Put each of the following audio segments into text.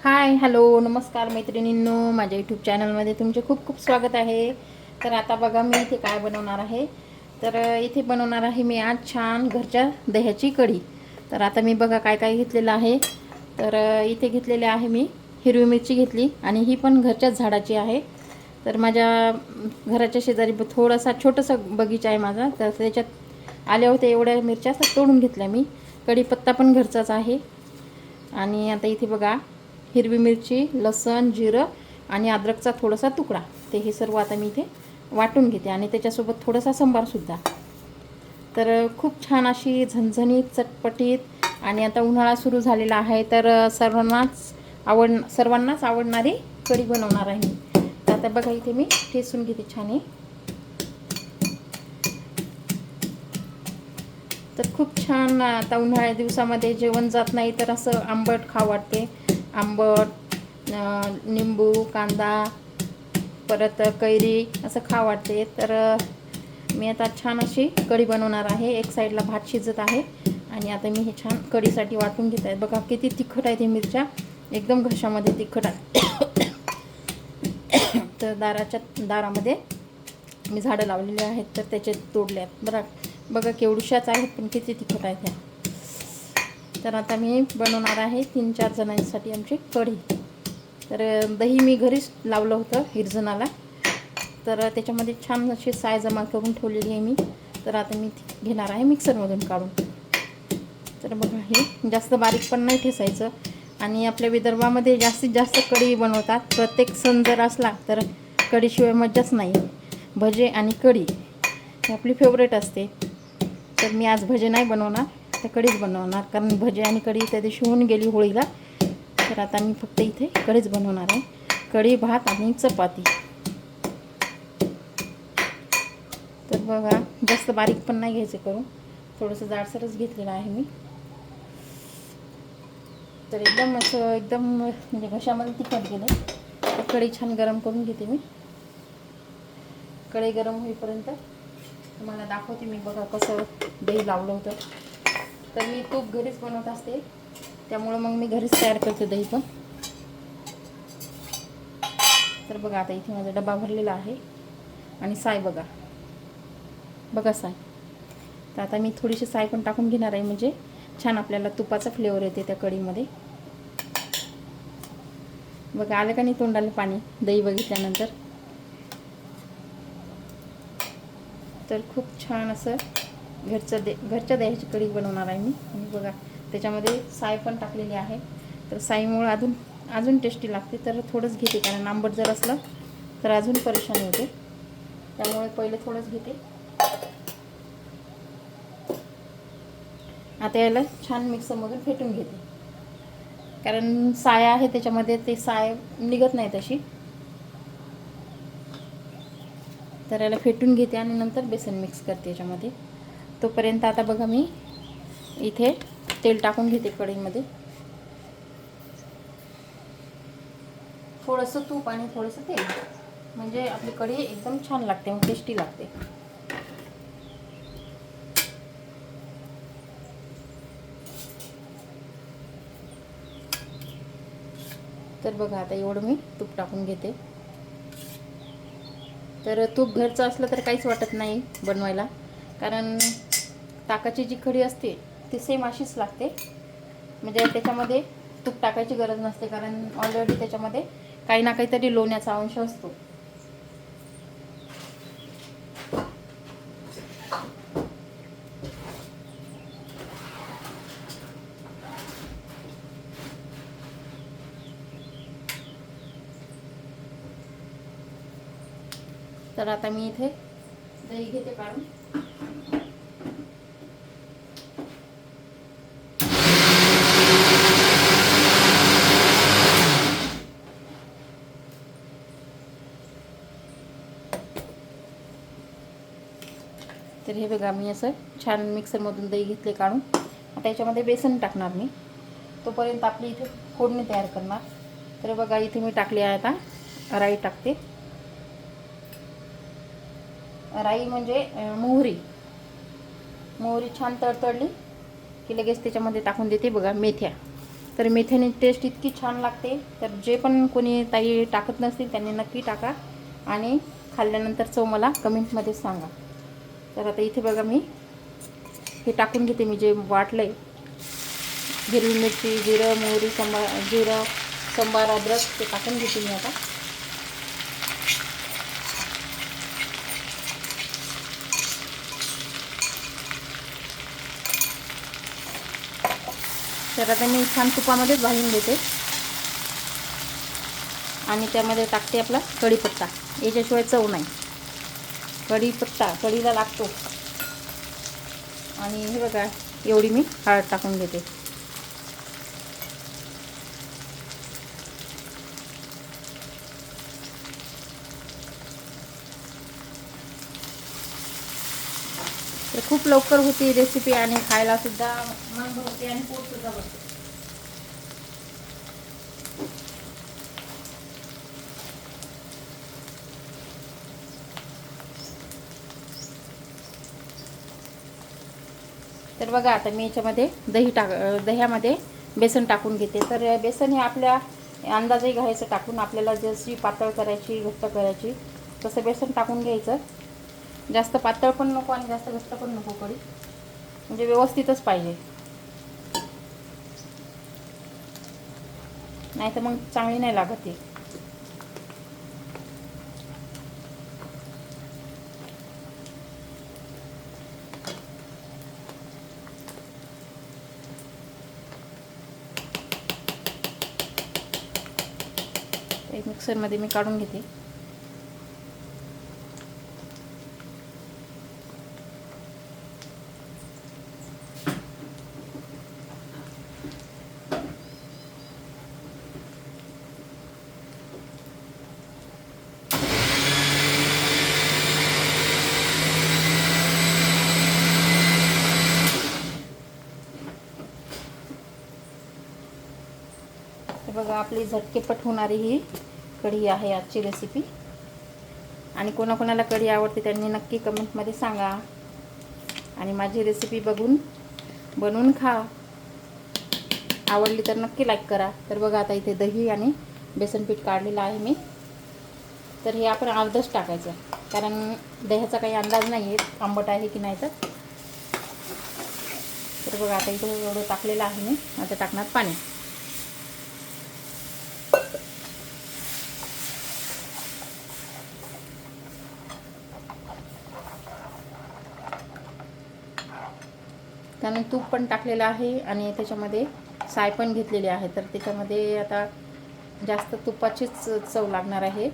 Hi hello नमस्कार मैत्रिणींनो. माझ्या यूट्यूब चॅनलमध्ये तुमचे खूप खूप स्वागत आहे. तर आता बघा मी इथे काय बनवणार आहे. तर इथे बनवणार आहे मी आज छान घरच्या दह्याची कढी. तर आता मी बघा काय काय घेतलेलं आहे. तर इथे घेतलेले आहे मी हिरवी मिरची घेतली आणि ही पण घरच्याच झाडाची आहे. तर माझ्या घराच्या शेजारी थोडासा छोटासा बगीचा आहे माझा. तर त्याच्यात आल्या होत्या एवढ्या मिरच्या असं तोडून घेतल्या मी. कढीपत्ता पण घरचाच आहे. आणि आता इथे बघा हिरवी मिरची लसण जिरं आणि अद्रकचा थोडासा तुकडा. ते हे सर्व आता मी इथे वाटून घेते आणि त्याच्यासोबत थोडासा सांबारसुद्धा तर खूप छान अशी झणझणीत चटपटीत आणि आता उन्हाळा सुरू झालेला आहे तर सर्वांनाच आवड सर्वांनाच आवडणारी कढी बनवणार आहे तर आता बघा इथे मी ठेसून घेते छान तर खूप छान आता उन्हाळ्या दिवसामध्ये जेवण जात नाही तर असं आंबट खा वाटते. आंबट निंबू कांदा परत कैरी असं खा वाटते. तर मी आता छान अशी कढी बनवणार आहे. एक साईडला भात शिजत आहे आणि आता मी हे छान कढीसाठी वाटून घेत आहे. बघा किती तिखट आहे ते मिरच्या. एकदम घशामध्ये तिखट आहे. तर दाराच्या दारामध्ये मी झाडं लावलेली आहेत तर त्याचे तोडले आहेत. बरं बघा केवढुशाच आहेत पण किती तिखट आहेत ह्या तर आता मी बनवणार आहे तीन चार जणांसाठी आमची कढी. तर दही मी घरीच लावलं होतं हिरजणाला तर त्याच्यामध्ये छान अशी साय जमा करून ठेवलेली आहे मी. तर आता मी घेणार आहे मिक्सरमधून काढून. तर बघा हे जास्त बारीक पण नाही ठेसायचं. आणि आपल्या विदर्भामध्ये जास्तीत जास्त कढी बनवतात. प्रत्येक सण जर असला तर कढीशिवाय मज्जाच नाही. भजे आणि कढी ही आपली फेवरेट असते. तर मी आज भजे नाही बनवणार तर कढीच बनवणार. कारण भजे आणि कढी त्या दिवशी होऊन गेली होळीला. तर आता मी फक्त इथे कढीच बनवणार आहे. कढी भात आणि चपाती. तर बघा जास्त बारीक पण नाही घ्यायचं करून. थोडंसं जाडसरच घेतलेलं आहे मी. तर एकदम असं एकदम म्हणजे घशामध्ये तिखट गेलं. तर कढी छान गरम करून घेते मी. कढई गरम होईपर्यंत तुम्हाला दाखवते मी बघा कसं दही लावलं होतं. तर मी तूप घरीच बनवत असते. त्यामुळं मग मी घरीच तयार करते दही पण. तर बघा आता इथे माझा डबा भरलेला आहे. आणि साय बघा. बघा साय. तर आता मी थोडीशी साय पण टाकून घेणार आहे. म्हणजे छान आपल्याला तुपाचा फ्लेवर येते त्या कढीमध्ये. बघा आलं का नाही तोंडाला पाणी? दही बघितल्यानंतर. तर खूप छान असं घरचं दे घरच्या दह्याची कढी बनवणार आहे मी. आणि बघा त्याच्यामध्ये साय पण टाकलेली आहे. तर साईमुळं अजून अजून टेस्टी लागते. तर थोडंच घेते कारण आंबट जर असलं तर अजून परेशानी होते. त्यामुळे पहिले थोडंच घेते. आता याला छान मिक्सरमधून फेटून घेते. कारण साय आहे त्याच्यामध्ये ते साय निघत नाही तशी. तर याला फेटून घेते आणि नंतर बेसन मिक्स करते याच्यामध्ये. तोपर्यंत आता बघा मी इथे तेल टाकून घेते कढईमध्ये. थोडंसं तूप आणि थोडंसं तेल. म्हणजे आपली कढी एकदम छान लागते मग टेस्टी लागते. तर बघा आता एवढं मी तूप टाकून घेते. तर तूप घरचं असलं तर काहीच वाटत नाही बनवायला. कारण ताकाची जी खडी असते ती सेम अशीच लागते. म्हणजे त्याच्यामध्ये तूप टाकायची गरज नसते कारण ऑलरेडी त्याच्यामध्ये काही ना काहीतरी लोण्याचा अंश असतो. तर आता मी इथे दही घेते काढून. तर हे बघा मी असं छान मिक्सरमधून दही घेतले काढून. आता याच्यामध्ये बेसन टाकणार मी. तोपर्यंत आपली इथे फोडणी तयार करणार. तर बघा इथे मी टाकली आहे आता राई टाकते. राई म्हणजे मोहरी. मोहरी छान तडतडली की लगेच त्याच्यामध्ये टाकून देते बघा मेथ्या. तर मेथ्याने टेस्ट इतकी छान लागते. तर जे पण कोणी ताई टाकत नसतील त्यांनी नक्की टाका आणि खाल्ल्यानंतर चव मला कमेंटमध्ये सांगा. तर आता इथे बघा मी हे टाकून घेते मी जे वाटलं आहे हिरवी मिरची जिरं मोहरी संबा जिरं संबार अद्रक ते टाकून घेते मी आता. तर आता मी छान तुपामध्येच भाजून घेते. आणि त्यामध्ये टाकते आपला कढीपत्ता. याच्याशिवाय चव नाही. कढीपत्ता कढीला लागतो. आणि हे बघा एवढी मी हळद टाकून घेते. तर खूप लवकर होती रेसिपी आणि खायला सुद्धा मन भरते आणि पोट सुद्धा भरते. तर बघा आता मी याच्यामध्ये दही टाक दह्यामध्ये बेसन टाकून घेते. तर बेसन हे आपल्या अंदाजे घ्यायचं टाकून आपल्याला जशी पातळ करायची घट्ट करायची तसं बेसन टाकून घ्यायचं. जास्त पातळ पण नको आणि जास्त घट्ट पण नको कढी म्हणजे व्यवस्थितच पाहिजे. नाही तर मग चांगली नाही लागत ती. एक मिक्सरमध्ये मी काढून घेते. आपली झटकेपट होणारी ही कढी आहे आजची रेसिपी आणि कोणाकोणाला कढी आवडते त्यांनी नक्की कमेंटमध्ये सांगा. आणि माझी रेसिपी बघून बनवून खा. आवडली तर नक्की लाईक करा. तर बघा आता इथे दही आणि बेसन पीठ काढलेलं आहे मी. तर हे आपण अर्धच टाकायचं. कारण दह्याचा काही अंदाज नाही आहे आंबट आहे की नाही तर. तर बघा आता इथे एवढं टाकलेलं आहे मी. आता टाकणार पाणी. त्याने तूप पण टाकलेलं आहे आणि त्याच्यामध्ये साय पण घेतलेली आहे. तर त्याच्यामध्ये आता जास्त तुपाचीच चव लागणार आहे.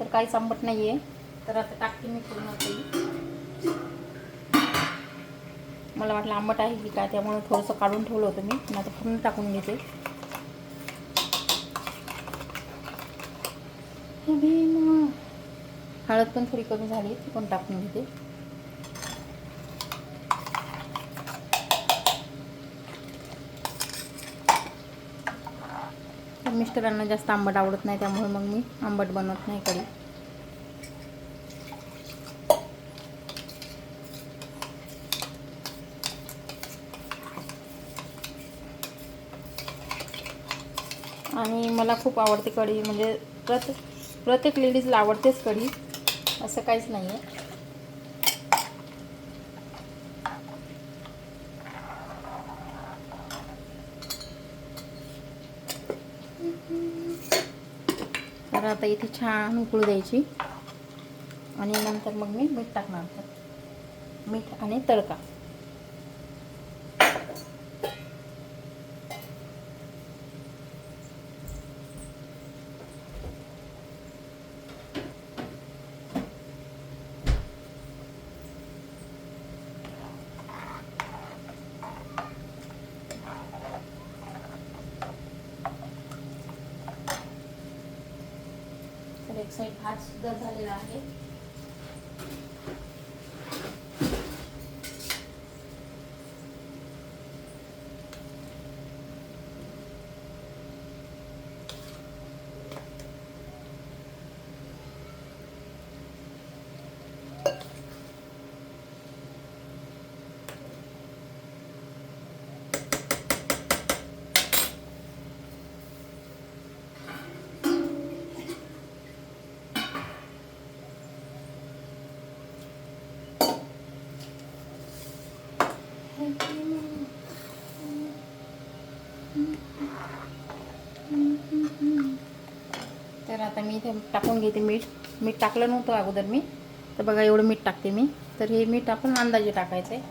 तर काहीच आंबट नाही आहे तर आता टाकते मी पूर्ण तेल मला वाटलं आंबट आहे की काय त्यामुळे थोडंसं काढून ठेवलं होतं मी आता पूर्ण टाकून घेते. भीमा. हळद पण थोडी कमी झाली ती पण टाकून घेते मिस्टरांना जास्त आंबट आवडत नाही त्यामुळे मग मी आंबट बनवत नाही कधी आणि मला खूप आवडते कढी म्हणजे प्रत्येक प्रत्येक लेडीजला आवडतेच कढी असं काहीच नाही आहे तर आता इथे छान उकळू द्यायची. आणि नंतर मग मी मीठ टाकणार मीठ आणि तडका तर एक साईड भात सुद्धा झालेला आहे. तर आता मी इथे टाकून घेते मीठ. मीठ टाकलं नव्हतं अगोदर मी. तर बघा एवढं मीठ टाकते मी. तर हे मीठ आपण अंदाजे टाकायचं आहे.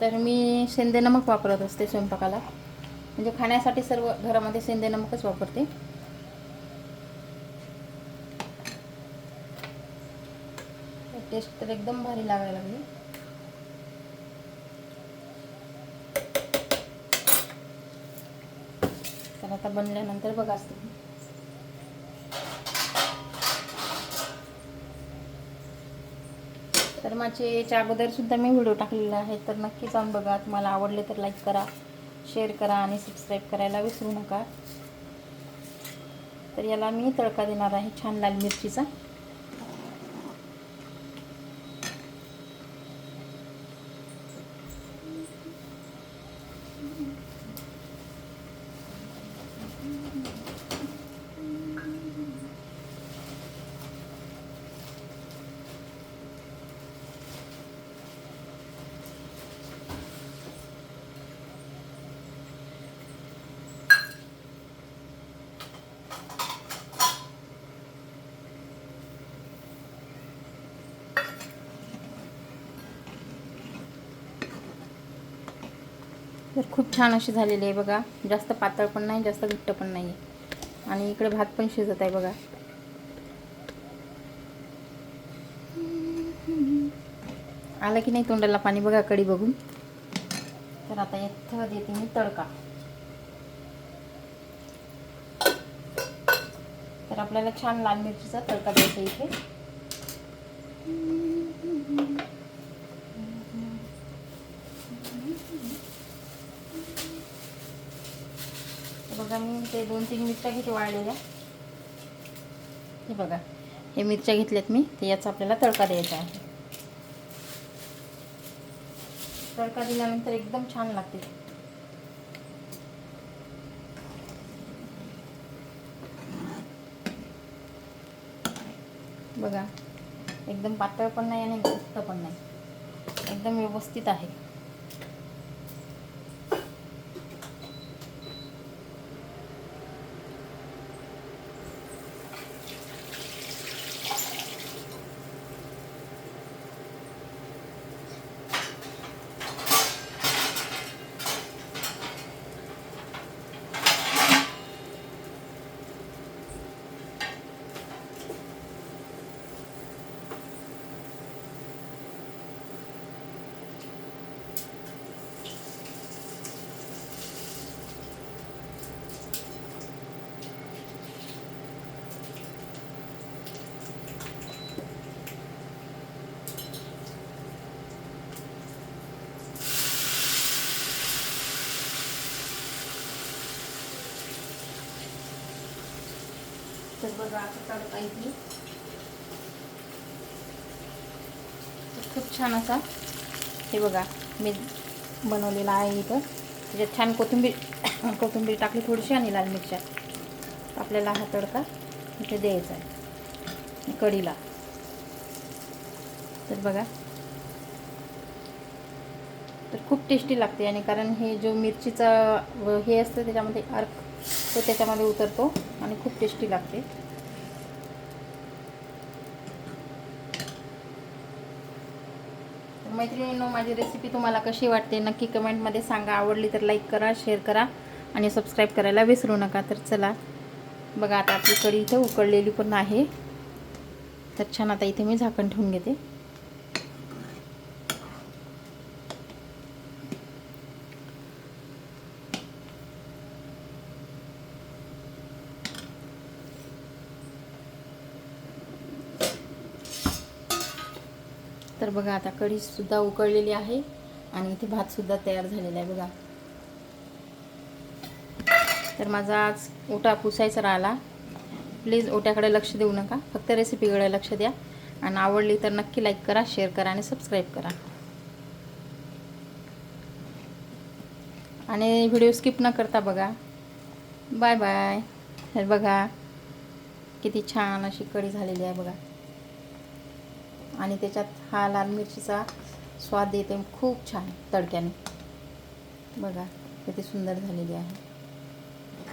तर मी सेंदे नमक वापरत असते स्वयंपाकाला. म्हणजे खाण्यासाठी सर्व घरामध्ये सेंदे नमकच वापरते. टेस्ट तर एकदम भारी लागायला लागली. तर आता बनल्यानंतर बघा तुम्ही तर माझे याच्या अगोदर सुद्धा मी व्हिडिओ टाकलेला आहे तर नक्की जाऊन बघा. तुम्हाला आवडले तर लाईक करा शेअर करा आणि सबस्क्राईब करायला विसरू नका. तर याला मी तडका देणार आहे छान लाल मिरचीचा. तर खूप छान अशी झालेली आहे बघा. जास्त पातळ पण नाही जास्त घट्ट पण नाही आहे आणि इकडे भात पण शिजत आहे बघा. आला की नाही तोंडाला पाणी बघा कडी बघून? तर आता इथं देते मी तडका. तर आपल्याला छान लाल मिरचीचा तडका द्यायचा इथे बघा मी ते दोन तीन मिरच्या घेते वाळलेल्या. हे बघा हे मिरच्या घेतल्यात मी ते याचा आपल्याला तडका द्यायचा आहे. तडका दिल्यानंतर एकदम छान लागते बघा एकदम पातळ पण नाही आणि घट्ट पण नाही. एकदम व्यवस्थित आहे. बघा आता तडका इथे. खूप छान असा हे बघा मी बनवलेला आहे इथं. त्याच्यात छान कोथिंबीर कोथिंबीर टाकली थोडीशी आणि लाल मिरच्या. आपल्याला हा तडका इथे द्यायचा आहे कढीला. तर बघा. तर खूप टेस्टी लागते आणि कारण हे जो मिरचीचा हे असतं त्याच्यामध्ये अर्क तो त्याच्यामध्ये उतरतो आणि खूप टेस्टी लागते. मैत्रिणींनो माझी रेसिपी तुम्हाला कशी वाटते? नक्की कमेंटमध्ये सांगा. आवडली तर लाईक करा शेअर करा आणि सबस्क्राईब करायला विसरू नका. तर चला बघा आता आपली कढी इथं उकळलेली पण आहे. तर छान आता इथे मी झाकण ठेवून घेते. तर बघा आता कढीसुद्धा उकळलेली आहे आणि इथे भातसुद्धा तयार झालेला आहे बघा. तर माझा आज ओटा पुसायचा राहिला. प्लीज ओट्याकडे लक्ष देऊ नका. फक्त रेसिपीकडे लक्ष द्या. आणि आवडली तर नक्की लाईक करा शेअर करा आणि सबस्क्राईब करा. आणि व्हिडिओ स्किप न करता बघा. बाय बाय हे बघा किती छान अशी कढी झालेली आहे बघा. आणि त्याच्यात हा लाल मिरचीचा स्वाद येते. खूप छान तडक्याने. बघा किती सुंदर झालेली आहे.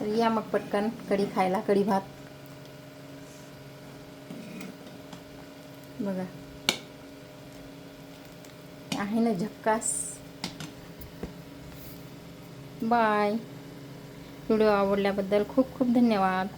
तर या मग पटकन कढी खायला कढी भात. बघा. आहे ना झक्कास. बाय. व्हिडिओ आवडल्याबद्दल खूप खूप धन्यवाद.